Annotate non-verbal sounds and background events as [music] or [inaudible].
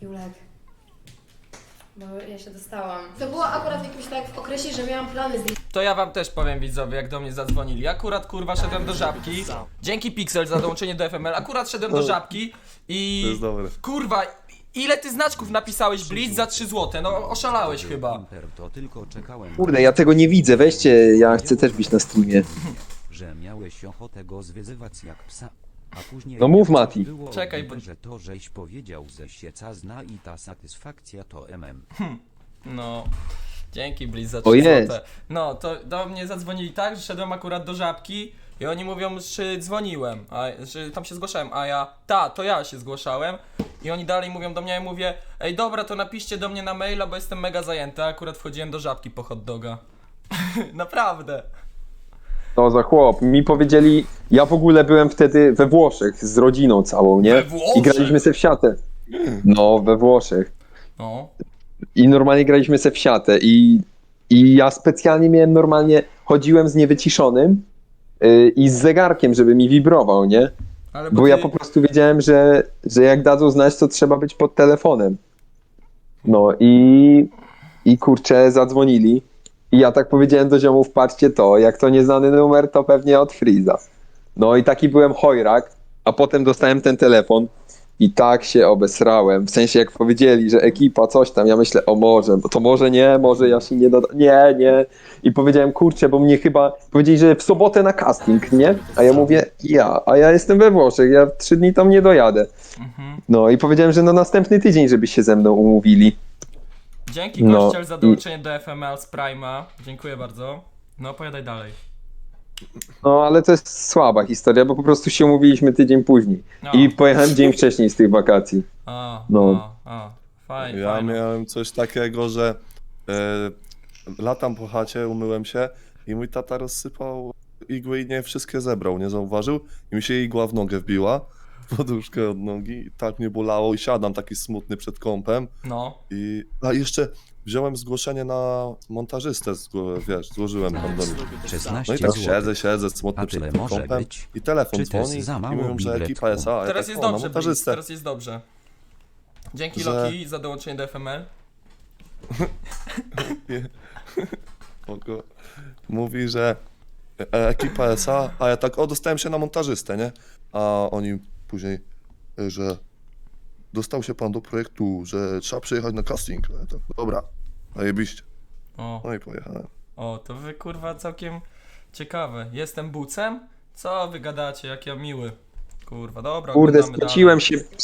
Julek. Bo ja się dostałam. To było akurat w jakimś tak w okresie, że miałam plany z To ja wam też powiem widzowie, jak do mnie zadzwonili. Akurat kurwa szedłem do żabki. Dzięki Pixel za dołączenie do FML. Akurat szedłem do żabki i. To jest dobre. Kurwa, ile ty znaczków napisałeś Blitz za 3 złote? No oszalałeś chyba. Imper, to tylko czekałem, Kurde, ja tego nie widzę, weźcie, ja chcę też być na streamie. że miałeś ochotę go zwyzywać jak psa. A później No mów, Mati. Było Czekaj, bo- że to żeś powiedział ze sieca zna i ta satysfakcja to MM. No. Dzięki Blitz za O 3 jest. złote. No, to do mnie zadzwonili tak, że szedłem akurat do żabki i oni mówią, że dzwoniłem, a, że tam się zgłaszałem, a ja, ta, to ja się zgłaszałem i oni dalej mówią do mnie, ja mówię, ej dobra, to napiszcie do mnie na maila, bo jestem mega zajęty, a akurat wchodziłem do żabki po hot doga. [laughs] Naprawdę. No za chłop. Mi powiedzieli, ja w ogóle byłem wtedy we Włoszech z rodziną całą, nie? We Włoszech? I graliśmy se w siatę. No, we Włoszech. No. I normalnie graliśmy se w siatę i, i ja specjalnie miałem normalnie, chodziłem z niewyciszonym yy, i z zegarkiem, żeby mi wibrował, nie? Ale Bo ty... ja po prostu wiedziałem, że, że jak dadzą znać, to trzeba być pod telefonem. No i, i kurczę, zadzwonili. I ja tak powiedziałem do ziomów, patrzcie to, jak to nieznany numer, to pewnie od Freeza. No i taki byłem chojrak, a potem dostałem ten telefon i tak się obesrałem. W sensie jak powiedzieli, że ekipa coś tam, ja myślę, o może, bo to może nie, może ja się nie doda... Nie, nie. I powiedziałem, kurczę, bo mnie chyba powiedzieli, że w sobotę na casting, nie? A ja mówię, ja, a ja jestem we Włoszech, ja w trzy dni tam nie dojadę. Mhm. No i powiedziałem, że no następny tydzień, żeby się ze mną umówili. Dzięki No, za i- dołączenie do FML z Prima. Dziękuję bardzo. No, opowiadaj dalej. No ale to jest słaba historia, bo po prostu się umówiliśmy tydzień później. No. I pojechałem dzień wcześniej z tych wakacji. A, No. a, a. Fajnie, Ja fajnie. miałem coś takiego, że e, latam po chacie, umyłem się i mój tata rozsypał igły i nie wszystkie zebrał, nie zauważył i mi się igła w nogę wbiła, poduszkę od nogi i tak mnie bolało i siadam taki smutny przed kąpem No. i a jeszcze wziąłem zgłoszenie na montażystę, zgło, wiesz, złożyłem tam do nich. 16 No i tak zł. siedzę, siedzę smutny A przed tyle może kąpem być. i telefon Czy to jest dzwoni za i mało mówią, że ekipa SA, a ja Teraz tak, jest o, na dobrze, Blitz, montażystę. teraz jest dobrze. Dzięki Że- Loki za dołączenie do FML. [laughs] Spoko. Mówi, że e, ekipa SA, a ja tak, o, dostałem się na montażystę, nie? A oni później, e, że dostał się pan do projektu, że trzeba przyjechać na casting. A ja tak, dobra, zajebiście. O, No i pojechałem. o, to wy kurwa całkiem ciekawe. Jestem bucem? Co wy gadacie, jak ja miły. Kurwa, dobra, Kurde, oglądamy dalej. się,